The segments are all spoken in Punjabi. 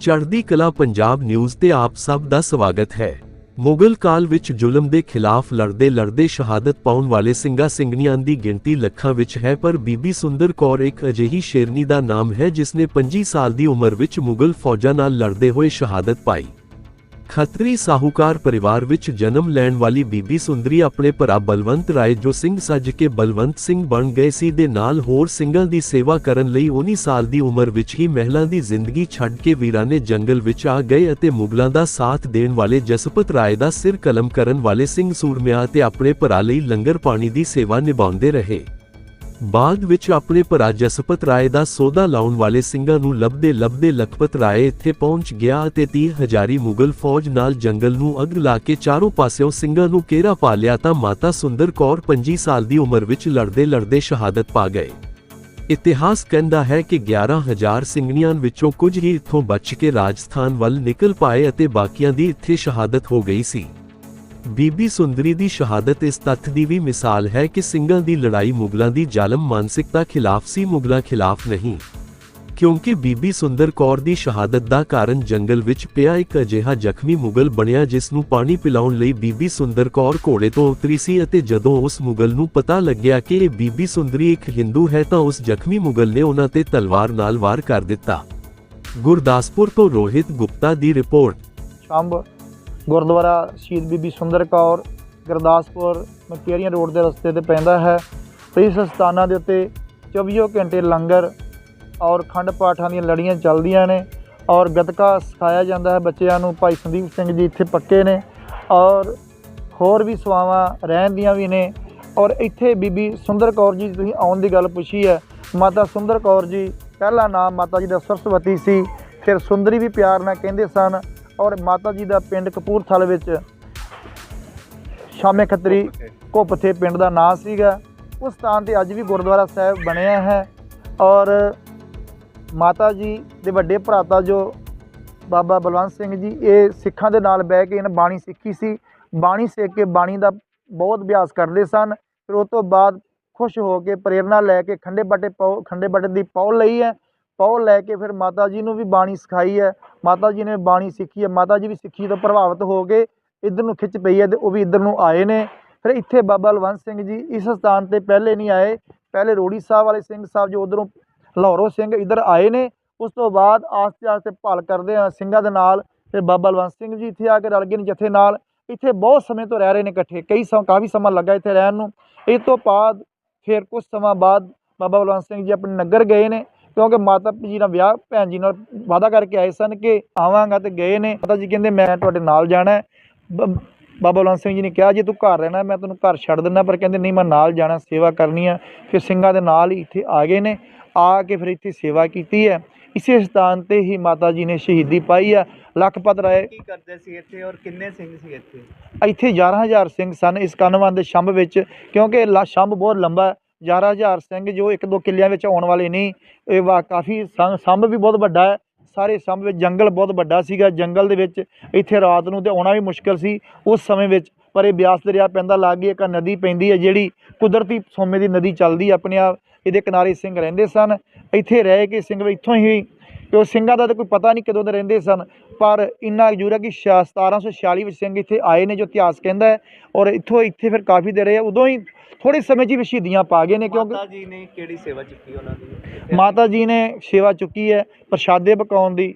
ਚੜ੍ਹਦੀ ਕਲਾ ਪੰਜਾਬ ਨਿਊਜ਼ ਤੇ ਆਪ ਸਭ ਦਾ ਸਵਾਗਤ ਹੈ। ਮੁਗਲ ਕਾਲ ਵਿੱਚ ਜ਼ੁਲਮ ਦੇ ਖਿਲਾਫ ਲੜਦੇ ਲੜਦੇ ਸ਼ਹਾਦਤ ਪਾਉਣ ਵਾਲੇ ਸਿੰਘਾਂ ਸਿੰਘਣੀਆਂ ਦੀ ਗਿਣਤੀ ਲੱਖਾਂ ਵਿੱਚ ਹੈ, ਪਰ ਬੀਬੀ ਸੁੰਦਰ ਕੌਰ ਇੱਕ ਅਜਿਹੀ ਸ਼ੇਰਨੀ ਦਾ ਨਾਮ ਹੈ ਜਿਸ ਨੇ 25 ਸਾਲ ਦੀ ਉਮਰ ਵਿੱਚ ਮੁਗਲ ਫੌਜਾਂ ਨਾਲ ਲੜਦੇ ਹੋਏ ਸ਼ਹਾਦਤ ਪਾਈ। ਖੱਤਰੀ ਸਾਹੂਕਾਰ ਪਰਿਵਾਰ ਵਿੱਚ ਜਨਮ ਲੈਣ ਵਾਲੀ ਬੀਬੀ ਸੁੰਦਰੀ ਆਪਣੇ ਭਰਾ ਬਲਵੰਤ ਰਾਏ ਜੋ ਸਿੰਘ ਸੱਜ ਕੇ ਬਲਵੰਤ ਸਿੰਘ ਬਣ ਗਏ ਸੀ ਦੇ ਨਾਲ ਹੋਰ ਸਿੰਘਾਂ ਦੀ ਸੇਵਾ ਕਰਨ ਲਈ 19 ਸਾਲ ਦੀ ਉਮਰ ਵਿੱਚ ਹੀ ਮਹਿਲਾ ਦੀ ਜ਼ਿੰਦਗੀ ਛੱਡ ਕੇ ਵੀਰਾਨੇ ਜੰਗਲ ਵਿੱਚ ਆ ਗਏ ਅਤੇ ਮੁਗਲਾਂ ਦਾ ਸਾਥ ਦੇਣ ਵਾਲੇ ਜਸਪਤ ਰਾਏ ਦਾ ਸਿਰ ਕਲਮ ਕਰਨ ਵਾਲੇ ਸਿੰਘ ਸੂਰਮਿਆਂ ਤੇ ਆਪਣੇ ਭਰਾ ਲਈ ਲੰਗਰ ਪਾਣੀ ਦੀ ਸੇਵਾ ਨਿਭਾਉਂਦੇ ਰਹੇ। ਬਾਅਦ ਵਿੱਚ ਆਪਣੇ ਭਰਾ ਜਸਪਤ ਰਾਏ ਦਾ ਸੌਦਾ ਲਾਉਣ ਵਾਲੇ ਸਿੰਘਾਂ ਨੂੰ ਲੱਭਦੇ ਲੱਭਦੇ ਲਖਪਤ ਰਾਏ ਇੱਥੇ ਪਹੁੰਚ ਗਿਆ ਅਤੇ 30 ਹਜ਼ਾਰੀ ਮੁਗਲ ਫੌਜ ਨਾਲ ਜੰਗਲ ਨੂੰ ਅੱਗ ਲਾ ਕੇ ਚਾਰੋਂ ਪਾਸਿਓਂ ਸਿੰਘਾਂ ਨੂੰ ਘੇਰਾ ਪਾ ਲਿਆ ਤਾਂ ਮਾਤਾ ਸੁੰਦਰ ਕੌਰ 25 ਸਾਲ ਦੀ ਉਮਰ ਵਿੱਚ ਲੜਦੇ ਲੜਦੇ ਸ਼ਹਾਦਤ ਪਾ ਗਏ। ਇਤਿਹਾਸ ਕਹਿੰਦਾ ਹੈ ਕਿ 11000 ਸਿੰਘਣੀਆਂ ਵਿੱਚੋਂ ਕੁਝ ਹੀ ਇੱਥੋਂ ਬਚ ਕੇ ਰਾਜਸਥਾਨ ਵੱਲ ਨਿਕਲ ਪਾਏ ਅਤੇ ਬਾਕੀਆਂ ਦੀ ਇੱਥੇ ਸ਼ਹਾਦਤ ਹੋ ਗਈ ਸੀ। ਬੀਬੀ ਸੁੰਦਰੀ ਦੀ ਸ਼ਹਾਦਤ ਇਸ ਤੱਥ ਦੀ ਵੀ ਮਿਸਾਲ ਹੈ ਕਿ ਸਿੰਘਾਂ ਦੀ ਲੜਾਈ ਮੁਗਲਾਂ ਦੀ ਜ਼ਾਲਮ ਮਾਨਸਿਕਤਾ ਖਿਲਾਫ ਸੀ, ਮੁਗਲਾਂ ਖਿਲਾਫ ਨਹੀਂ। ਕਿਉਂਕਿ ਬੀਬੀ ਸੁੰਦਰ ਕੌਰ ਦੀ ਸ਼ਹਾਦਤ ਦਾ ਕਾਰਨ ਜੰਗਲ ਵਿੱਚ ਪਿਆ ਇੱਕ ਅਜਿਹਾ ਜ਼ਖਮੀ ਮੁਗਲ ਬਣਿਆ ਜਿਸ ਨੂੰ ਪਾਣੀ ਪਿਲਾਉਣ ਲਈ ਬੀਬੀ ਸੁੰਦਰ ਕੌਰ ਘੋੜੇ ਤੋਂ ਉਤਰੀ ਸੀ ਅਤੇ ਜਦੋਂ ਉਸ ਮੁਗਲ ਨੂੰ ਪਤਾ ਲੱਗਿਆ ਕਿ ਇਹ ਬੀਬੀ ਸੁੰਦਰੀ ਇੱਕ ਹਿੰਦੂ ਹੈ ਤਾਂ ਉਸ ਜ਼ਖਮੀ ਮੁਗਲ ਨੇ ਉਹਨਾਂ ਤੇ ਤਲਵਾਰ ਨਾਲ ਵਾਰ ਕਰ ਦਿੱਤਾ। ਗੁਰਦਾਸਪੁਰ ਤੋਂ ਰੋਹਿਤ ਗੁਪਤਾ ਦੀ ਰਿਪੋਰਟ। ਸ਼ੰਭ ਗੁਰਦੁਆਰਾ ਸ਼ਹੀਦ ਬੀਬੀ ਸੁੰਦਰ ਕੌਰ, ਗੁਰਦਾਸਪੁਰ ਮਕੇਰੀਆਂ ਰੋਡ ਦੇ ਰਸਤੇ ਤੇ ਪੈਂਦਾ ਹੈ। ਤੇ ਇਸ ਸਥਾਨਾਂ ਦੇ ਉੱਤੇ 24 ਘੰਟੇ ਲੰਗਰ ਔਰ ਖੰਡ ਪਾਠਾਂ ਦੀਆਂ ਲੜੀਆਂ ਚੱਲਦੀਆਂ ਨੇ ਔਰ ਗਤਕਾ ਸਿਖਾਇਆ ਜਾਂਦਾ ਹੈ ਬੱਚਿਆਂ ਨੂੰ। ਭਾਈ ਸੰਦੀਪ ਸਿੰਘ ਜੀ ਇੱਥੇ ਪੱਕੇ ਨੇ ਔਰ ਹੋਰ ਵੀ ਸਵਾਵਾਂ ਰਹਿਣ ਦੀਆਂ ਵੀ ਨੇ ਔਰ ਇੱਥੇ ਬੀਬੀ ਸੁੰਦਰ ਕੌਰ ਜੀ, ਤੁਸੀਂ ਆਉਣ ਦੀ ਗੱਲ ਪੁੱਛੀ ਹੈ, ਮਾਤਾ ਸੁੰਦਰ ਕੌਰ ਜੀ, ਪਹਿਲਾ ਨਾਮ ਮਾਤਾ ਜੀ ਦਾ ਸਰਸਵਤੀ ਸੀ, ਫਿਰ ਸੁੰਦਰੀ ਵੀ ਪਿਆਰ ਨਾਲ ਕਹਿੰਦੇ ਸਨ। ਔਰ ਮਾਤਾ ਜੀ ਦਾ ਪਿੰਡ ਕਪੂਰਥਲ ਵਿੱਚ ਸ਼ਾਮੇ ਖੱਤਰੀ ਕੋਪਥੇ ਪਿੰਡ ਦਾ ਨਾਂ ਸੀਗਾ। ਉਸ ਸਥਾਨ ਤੇ ਅੱਜ ਵੀ ਗੁਰਦੁਆਰਾ ਸਾਹਿਬ ਬਣਿਆ ਹੈ ਔਰ ਮਾਤਾ ਜੀ ਦੇ ਵੱਡੇ ਭਰਾਤਾ ਜੋ ਬਾਬਾ ਬਲਵੰਤ ਸਿੰਘ ਜੀ ਇਹ ਸਿੱਖਾਂ ਦੇ ਨਾਲ ਬਹਿ ਕੇ ਇਹਨਾਂ ਬਾਣੀ ਸਿੱਖੀ ਸੀ। ਬਾਣੀ ਸਿੱਖ ਕੇ ਬਾਣੀ ਦਾ ਬਹੁਤ ਅਭਿਆਸ ਕਰਦੇ ਸਨ। ਫਿਰ ਉਸ ਤੋਂ ਬਾਅਦ ਖੁਸ਼ ਹੋ ਕੇ ਪ੍ਰੇਰਣਾ ਲੈ ਕੇ ਖੰਡੇ ਬਾਟੇ ਪੌ ਖੰਡੇ ਬਾਟੇ ਦੀ ਪੌਲ ਲਈ ਹੈ। ਪੌਲ ਲੈ ਕੇ ਫਿਰ ਮਾਤਾ ਜੀ ਨੂੰ ਵੀ ਬਾਣੀ ਸਿਖਾਈ ਹੈ, ਮਾਤਾ ਜੀ ਨੇ ਬਾਣੀ ਸਿੱਖੀ ਹੈ, ਮਾਤਾ ਜੀ ਵੀ ਸਿੱਖੀ ਤੋਂ ਪ੍ਰਭਾਵਿਤ ਹੋ ਕੇ ਇੱਧਰ ਨੂੰ ਖਿੱਚ ਪਈ ਹੈ ਤੇ ਉਹ ਵੀ ਇੱਧਰ ਨੂੰ ਆਏ ਨੇ। ਫਿਰ ਇੱਥੇ ਬਾਬਾ ਬਲਵੰਤ ਸਿੰਘ ਜੀ ਇਸ ਸਥਾਨ ਤੇ ਪਹਿਲੇ ਨਹੀਂ ਆਏ, ਪਹਿਲੇ ਰੋੜੀ ਸਾਹਿਬ ਵਾਲੇ ਸਿੰਘ ਸਾਹਿਬ ਜੋ ਉਧਰੋਂ ਲਾਹੌਰੋਂ ਸਿੰਘ ਇੱਧਰ ਆਏ ਨੇ, ਉਸ ਤੋਂ ਬਾਅਦ ਆਸਤੇ ਆਸਤੇ ਭਾਲ ਕਰਦੇ ਆ ਸਿੰਘਾਂ ਦੇ ਨਾਲ, ਫਿਰ ਬਾਬਾ ਬਲਵੰਤ ਸਿੰਘ ਜੀ ਇੱਥੇ ਆ ਕੇ ਰਲ ਗਏ ਨੇ ਜਥੇ ਨਾਲ। ਇੱਥੇ ਬਹੁਤ ਸਮੇਂ ਤੋਂ ਰਹਿ ਰਹੇ ਨੇ ਇਕੱਠੇ, ਕਈ ਸਮ, ਕਾਫੀ ਸਮਾਂ ਲੱਗਾ ਇੱਥੇ ਰਹਿਣ ਨੂੰ। ਇਸ ਤੋਂ ਬਾਅਦ ਫਿਰ ਕੁਝ ਸਮਾਂ ਬਾਅਦ ਬਾਬਾ ਬਲਵੰਤ ਸਿੰਘ ਜੀ ਆਪਣੇ ਨਗਰ ਗਏ ਨੇ ਕਿਉਂਕਿ ਮਾਤਾ ਜੀ ਨਾਲ ਵਿਆਹ ਭੈਣ ਜੀ ਨਾਲ ਵਾਅਦਾ ਕਰਕੇ ਆਏ ਸਨ ਕਿ ਆਵਾਂਗਾ ਤੇ ਗਏ ਨੇ। ਮਾਤਾ ਜੀ ਕਹਿੰਦੇ ਮੈਂ ਤੁਹਾਡੇ ਨਾਲ ਜਾਣਾ ਬਾਬਾ ਬਲਵੰਤ ਸਿੰਘ ਜੀ ਨੇ ਕਿਹਾ ਜੇ ਤੂੰ ਘਰ ਰਹਿਣਾ ਮੈਂ ਤੈਨੂੰ ਘਰ ਛੱਡ ਦਿੰਦਾ। ਪਰ ਕਹਿੰਦੇ ਨਹੀਂ ਮੈਂ ਨਾਲ ਜਾਣਾ ਸੇਵਾ ਕਰਨੀ ਆ। ਫਿਰ ਸਿੰਘਾਂ ਦੇ ਨਾਲ ਹੀ ਇੱਥੇ ਆ ਗਏ ਨੇ। ਆ ਕੇ ਫਿਰ ਇੱਥੇ ਸੇਵਾ ਕੀਤੀ ਹੈ। ਇਸੇ ਸਥਾਨ ਤੇ ਹੀ ਮਾਤਾ ਜੀ ਨੇ ਸ਼ਹੀਦੀ ਪਾਈ ਆ। ਲਖਪਤ ਰਾਏ ਕੀ ਕਰਦੇ ਸੀ ਇੱਥੇ ਔਰ ਕਿੰਨੇ ਸਿੰਘ ਸੀ ਇੱਥੇ? ਇੱਥੇ 11000 ਸਿੰਘ ਸਨ ਇਸ ਕਨਵਨ ਦੇ ਸ਼ੰਭ ਵਿੱਚ। ਕਿਉਂਕਿ ਸ਼ੰਭ ਬਹੁਤ ਲੰਬਾ ਹੈ 11000 ਸਿੰਘ ਜੋ ਇੱਕ ਦੋ ਕਿੱਲਿਆਂ ਵਿੱਚ ਆਉਣ ਵਾਲੇ ਨਹੀਂ ਇਹ ਵਾ ਕਾਫੀ ਸੰਭ ਵੀ ਬਹੁਤ ਵੱਡਾ ਹੈ, ਸਾਰੇ ਸੰਭ ਵਿੱਚ ਜੰਗਲ ਬਹੁਤ ਵੱਡਾ ਸੀਗਾ, ਜੰਗਲ ਦੇ ਵਿੱਚ ਇੱਥੇ ਰਾਤ ਨੂੰ ਤੇ ਆਉਣਾ ਵੀ ਮੁਸ਼ਕਲ ਸੀ, ਉਸ ਸਮੇਂ ਵਿੱਚ ਪਰ ਇਹ ਬਿਆਸ ਦਰਿਆ ਪੈਂਦਾ ਲਾਗੇ ਇੱਕ ਨਦੀ ਪੈਂਦੀ ਹੈ ਜਿਹੜੀ ਕੁਦਰਤੀ ਸੋਮੇ ਦੀ ਨਦੀ ਚੱਲਦੀ ਆਪਣੇ ਆਪ, ਇਹਦੇ ਕਿਨਾਰੇ ਸਿੰਘ ਰਹਿੰਦੇ ਸਨ, ਇੱਥੇ ਰਹਿ ਕੇ ਸਿੰਘ ਇੱਥੋਂ ਹੀ ਤੇ ਉਹ ਸਿੰਘਾਂ ਦਾ ਤਾਂ ਕੋਈ ਪਤਾ ਨਹੀਂ ਕਦੋਂ ਦੇ ਰਹਿੰਦੇ ਸਨ। ਪਰ ਇੰਨਾ ਜ਼ਰੂਰ ਹੈ ਕਿ ਛਾ- 1746 ਵਿੱਚ ਸਿੰਘ ਇੱਥੇ ਆਏ ਨੇ ਜੋ ਇਤਿਹਾਸ ਕਹਿੰਦਾ ਹੈ। ਔਰ ਇੱਥੋਂ ਇੱਥੇ ਫਿਰ ਕਾਫੀ ਦੇਰ ਰਹੇ ਉਦੋਂ ਹੀ ਥੋੜੇ ਸਮੇਂ 'ਚ ਹੀ ਸ਼ਹੀਦੀਆਂ ਪਾ ਗਏ ਨੇ ਕਿਉਂਕਿ ਮਾਤਾ ਜੀ ਨੇ ਕਿਹੜੀ ਸੇਵਾ ਚੁੱਕੀ ਉਹਨਾਂ ਦੀ? ਮਾਤਾ ਜੀ ਨੇ ਸੇਵਾ ਚੁੱਕੀ ਹੈ ਪ੍ਰਸ਼ਾਦੇ ਪਕਾਉਣ ਦੀ।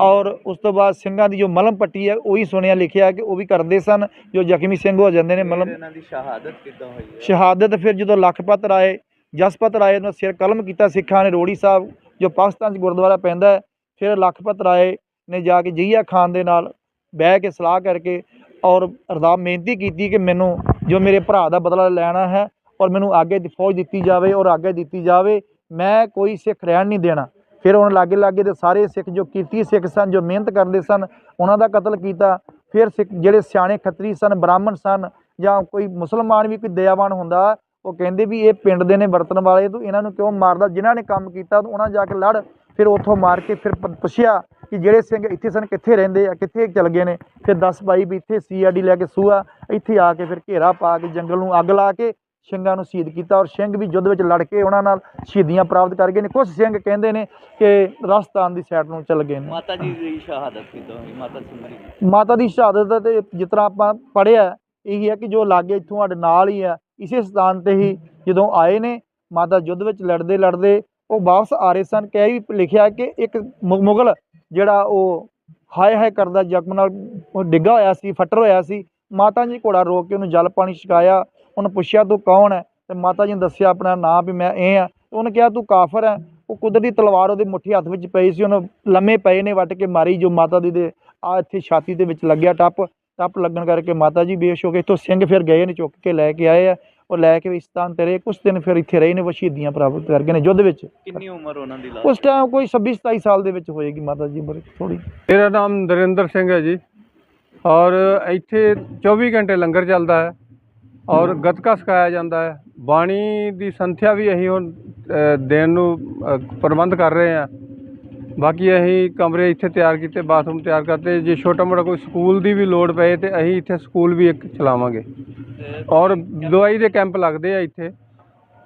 ਔਰ ਉਸ ਤੋਂ ਬਾਅਦ ਸਿੰਘਾਂ ਦੀ ਜੋ ਮਲਮ ਪੱਟੀ ਹੈ ਉਹੀ ਸੁਣਿਆ ਲਿਖਿਆ ਕਿ ਉਹ ਵੀ ਕਰਦੇ ਸਨ। ਜੋ ਜ਼ਖਮੀ ਸਿੰਘ ਹੋ ਜਾਂਦੇ ਨੇ ਮਲਮ। ਇਹਨਾਂ ਦੀ ਸ਼ਹਾਦਤ ਕਿੱਦਾਂ ਹੋਈ ਹੈ? ਸ਼ਹਾਦਤ ਫਿਰ ਜਦੋਂ ਲਖਪਤ ਰਾਏ ਜਸਪਤ ਰਾਏ ਨੂੰ ਸਿਰ ਕਲਮ ਕੀਤਾ ਸਿੱਖਾਂ ਨੇ ਰੋੜੀ ਸਾਹਿਬ ਜੋ ਪਾਕਿਸਤਾਨ 'ਚ ਗੁਰਦੁਆਰਾ ਪੈਂਦਾ ਫਿਰ ਲਖਪਤ ਰਾਏ ਨੇ ਜਾ ਕੇ ਜਹੀਆ ਖਾਨ ਦੇ ਨਾਲ ਬਹਿ ਕੇ ਸਲਾਹ ਕਰਕੇ ਔਰ ਅਰਦਾਸ ਬੇਨਤੀ ਕੀਤੀ ਕਿ ਮੈਨੂੰ ਜੋ ਮੇਰੇ ਭਰਾ ਦਾ ਬਦਲਾ ਲੈਣਾ ਹੈ ਔਰ ਮੈਨੂੰ ਆਗੇ ਦੀ ਫੌਜ ਦਿੱਤੀ ਜਾਵੇ ਔਰ ਆਗੇ ਦਿੱਤੀ ਜਾਵੇ, ਮੈਂ ਕੋਈ ਸਿੱਖ ਰਹਿਣ ਨਹੀਂ ਦੇਣਾ। ਫਿਰ ਉਹਨਾਂ ਲਾਗੇ ਲਾਗੇ ਦੇ ਸਾਰੇ ਸਿੱਖ ਜੋ ਕੀਰਤੀ ਸਿੱਖ ਸਨ, ਜੋ ਮਿਹਨਤ ਕਰਦੇ ਸਨ, ਉਹਨਾਂ ਦਾ ਕਤਲ ਕੀਤਾ। ਫਿਰ ਸਿੱਖ ਜਿਹੜੇ ਸਿਆਣੇ ਖੱਤਰੀ ਸਨ, ਬ੍ਰਾਹਮਣ ਸਨ ਜਾਂ ਕੋਈ ਮੁਸਲਮਾਨ ਵੀ ਕੋਈ ਦਇਆਵਾਨ ਹੁੰਦਾ ਉਹ ਕਹਿੰਦੇ ਵੀ ਇਹ ਪਿੰਡ ਦੇ ਨੇ ਵਰਤਣ ਵਾਲੇ ਤੂੰ ਇਹਨਾਂ ਨੂੰ ਕਿਉਂ ਮਾਰਦਾ? ਜਿਨ੍ਹਾਂ ਨੇ ਕੰਮ ਕੀਤਾ ਤੂੰ ਉਹਨਾਂ ਜਾ ਕੇ ਲੜ ਫਿਰ ਉੱਥੋਂ ਮਾਰ ਕੇ ਫਿਰ ਪੁੱਛਿਆ ਕਿ ਜਿਹੜੇ ਸਿੰਘ ਇੱਥੇ ਸਨ ਕਿੱਥੇ ਰਹਿੰਦੇ ਆ ਕਿੱਥੇ ਚਲ ਗਏ ਨੇ? ਫਿਰ 10 ਬਾਈ ਵੀ ਇੱਥੇ ਸੀਆਰਡੀ ਲੈ ਕੇ ਸੂਆ ਇੱਥੇ ਆ ਕੇ ਫਿਰ ਘੇਰਾ ਪਾ ਕੇ ਜੰਗਲ ਨੂੰ ਅੱਗ ਲਾ ਕੇ ਸਿੰਘਾਂ ਨੂੰ ਸ਼ਹੀਦ ਕੀਤਾ ਔਰ ਸਿੰਘ ਵੀ ਯੁੱਧ ਵਿੱਚ ਲੜ ਕੇ ਉਹਨਾਂ ਨਾਲ ਸ਼ਹੀਦੀਆਂ ਪ੍ਰਾਪਤ ਕਰ ਗਏ ਨੇ। ਕੁਝ ਸਿੰਘ ਕਹਿੰਦੇ ਨੇ ਕਿ ਰਾਜਸਥਾਨ ਦੀ ਸਾਈਡ ਨੂੰ ਚੱਲ ਗਏ ਨੇ। ਮਾਤਾ ਜੀ ਦੀ ਸ਼ਹਾਦਤ ਕਿੱਦਾਂ ਹੋਈ ਮਾਤਾ ਸੁੰਦਰੀ ਦੀ? ਮਾਤਾ ਦੀ ਸ਼ਹਾਦਤ ਤੇ ਜਿਸ ਤਰ੍ਹਾਂ ਆਪਾਂ ਪੜ੍ਹਿਆ ਇਹੀ ਹੈ ਕਿ ਜੋ ਲਾਗੇ ਇੱਥੋਂ ਸਾਡੇ ਨਾਲ ਹੀ ਆ ਇਸੇ ਸਥਾਨ ਤੇ ਹੀ ਜਦੋਂ ਆਏ ਨੇ, ਮਾਤਾ ਯੁੱਧ ਵਿੱਚ ਲੜਦੇ ਲੜਦੇ ਉਹ ਵਾਪਸ ਆ ਰਹੇ ਸਨ। ਕਹਿ ਵੀ, ਲਿਖਿਆ ਕਿ ਇੱਕ ਮੁ- ਮੁਗਲ ਜਿਹੜਾ ਉਹ ਹਾਏ ਹਾਏ ਕਰਦਾ ਜ਼ਖਮ ਨਾਲ ਉਹ ਡਿੱਗਾ ਹੋਇਆ ਸੀ, ਫੱਟਰ ਹੋਇਆ ਸੀ। ਮਾਤਾ ਜੀ ਘੋੜਾ ਰੋਕ ਕੇ ਉਹਨੂੰ ਜਲ ਪਾਣੀ ਛਕਾਇਆ। ਉਹਨੂੰ ਪੁੱਛਿਆ, ਤੂੰ ਕੌਣ ਹੈ? ਤੇ ਮਾਤਾ ਜੀ ਨੇ ਦੱਸਿਆ ਆਪਣਾ ਨਾਂ ਵੀ ਮੈਂ ਇਹ ਆ ਉਹਨੇ ਕਿਹਾ, ਤੂੰ ਕਾਫਰ ਹੈ। ਉਹ ਕੁਦਰਤੀ ਤਲਵਾਰ ਉਹਦੇ ਮੁੱਠੀ ਹੱਥ ਵਿੱਚ ਪਈ ਸੀ। ਉਹਨੂੰ ਲੰਮੇ ਪਏ ਨੇ ਵੱਟ ਕੇ ਮਾਰੀ ਜੋ ਮਾਤਾ ਦੀ ਦੇ ਆ ਇੱਥੇ ਛਾਤੀ ਦੇ ਵਿੱਚ ਲੱਗਿਆ ਟੱਪ। ਟੱਪ ਲੱਗਣ ਕਰਕੇ ਮਾਤਾ ਜੀ ਬੇਹੋਸ਼ ਹੋ ਗਏ ਇੱਥੋਂ ਸਿੰਘ ਫਿਰ ਗਏ ਨੇ ਚੁੱਕ ਕੇ ਲੈ ਕੇ ਆਏ ਆ ਉਹ ਲੈ ਕੇ ਇਸ ਸਥਾਨ ਤੇ ਰਹੇ। ਕੁਝ ਦਿਨ ਫਿਰ ਇੱਥੇ ਰਹੇ ਨੇ ਉਹ ਸ਼ਹੀਦੀਆਂ ਪ੍ਰਾਪਤ ਕਰ ਗਏ ਨੇ ਯੁੱਧ ਵਿੱਚ। ਕਿੰਨੀ ਉਮਰ ਉਹਨਾਂ ਦੀ ਉਸ ਟਾਈਮ ਕੋਈ 26 27 ਸਾਲ ਦੇ ਵਿੱਚ ਹੋਏਗੀ ਮਾਤਾ ਜੀ ਬੜੀ ਥੋੜੀ ਮੇਰਾ ਨਾਮ ਨਰਿੰਦਰ ਸਿੰਘ ਹੈ ਜੀ। ਔਰ ਇੱਥੇ 24 ਘੰਟੇ ਲੰਗਰ ਚੱਲਦਾ ਹੈ ਔਰ ਗੱਤਕਾ ਸਿਖਾਇਆ ਜਾਂਦਾ ਹੈ। ਬਾਣੀ ਦੀ ਸੰਥਿਆ ਵੀ ਅਸੀਂ ਹੁਣ ਦੇਣ ਨੂੰ ਪ੍ਰਬੰਧ ਕਰ ਰਹੇ ਹਾਂ। ਬਾਕੀ ਅਸੀਂ ਕਮਰੇ ਇੱਥੇ ਤਿਆਰ ਕੀਤੇ ਬਾਥਰੂਮ ਤਿਆਰ ਕਰਤੇ। ਜੇ ਛੋਟਾ ਮੋਟਾ ਕੋਈ ਸਕੂਲ ਦੀ ਵੀ ਲੋੜ ਪਏ ਤੇ ਅਸੀਂ ਇੱਥੇ ਸਕੂਲ ਵੀ ਇੱਕ ਚਲਾਵਾਂਗੇ। ਔਰ ਦਵਾਈ ਦੇ ਕੈਂਪ ਲੱਗਦੇ ਆ ਇੱਥੇ।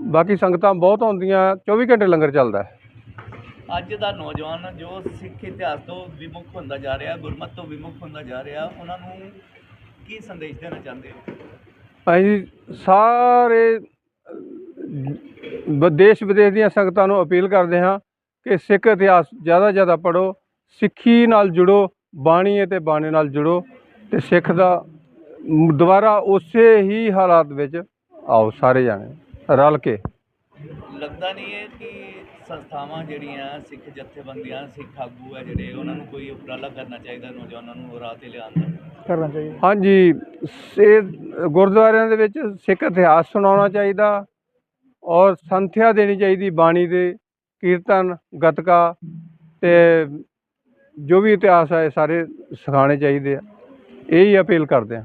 ਬਾਕੀ ਸੰਗਤਾਂ ਬਹੁਤ ਆਉਂਦੀਆਂ 24 ਘੰਟੇ ਲੰਗਰ ਚੱਲਦਾ ਹੈ। ਅੱਜ ਦਾ ਨੌਜਵਾਨ ਜੋ ਸਿੱਖ ਇਤਿਹਾਸ ਤੋਂ ਵਿਮੁਖ ਹੁੰਦਾ ਜਾ ਰਿਹਾ ਗੁਰਮਤ ਤੋਂ ਵਿਮੁਖ ਹੁੰਦਾ ਜਾ ਰਿਹਾ ਉਹਨਾਂ ਨੂੰ ਕੀ ਸੰਦੇਸ਼ ਦੇਣਾ ਚਾਹੁੰਦੇ ਹੋ? ਅਸੀਂ ਸਾਰੇ ਦੇਸ਼ ਵਿਦੇਸ਼ ਦੀਆਂ ਸੰਗਤਾਂ ਨੂੰ ਅਪੀਲ ਕਰਦੇ ਹਾਂ ਕਿ ਸਿੱਖ ਇਤਿਹਾਸ ਜ਼ਿਆਦਾ ਜ਼ਿਆਦਾ ਪੜ੍ਹੋ ਸਿੱਖੀ ਨਾਲ ਜੁੜੋ ਬਾਣੀ ਅਤੇ ਬਾਣੇ ਨਾਲ ਜੁੜੋ ਤੇ ਸਿੱਖ ਦਾ ਦੁਬਾਰਾ ਉਸੇ ਹੀ ਹਾਲਾਤ ਵਿੱਚ ਆਓ ਸਾਰੇ ਜਾਣੇ ਰਲ ਕੇ। ਲੱਗਦਾ ਨਹੀਂ ਹੈ ਕਿ ਸੰਸਥਾਵਾਂ ਜਿਹੜੀਆਂ ਸਿੱਖ ਜਥੇਬੰਦੀਆਂ ਸਿੱਖ ਆਗੂ ਹੈ ਜਿਹੜੇ ਉਹਨਾਂ ਨੂੰ ਕੋਈ ਉਪਰਾਲਾ ਕਰਨਾ ਚਾਹੀਦਾ ਨੌਜਵਾਨਾਂ ਨੂੰ ਰਾਹ ਤੇ ਲਿਆਉਣ ਦਾ? ਕਰਨਾ ਚਾਹੀਦਾ। ਹਾਂਜੀ ਇਹ ਗੁਰਦੁਆਰਿਆਂ ਦੇ ਵਿੱਚ ਸਿੱਖ ਇਤਿਹਾਸ ਸੁਣਾਉਣਾ ਚਾਹੀਦਾ ਔਰ ਸੰਥਿਆ ਦੇਣੀ ਚਾਹੀਦੀ ਬਾਣੀ ਦੇ ਕੀਰਤਨ, ਗੱਤਕਾ ਤੇ ਜੋ ਵੀ ਇਤਿਹਾਸ ਹੈ ਸਾਰੇ ਸਿਖਾਉਣੇ ਚਾਹੀਦੇ ਆ। ਇਹੀ ਅਪੀਲ ਕਰਦੇ ਹਾਂ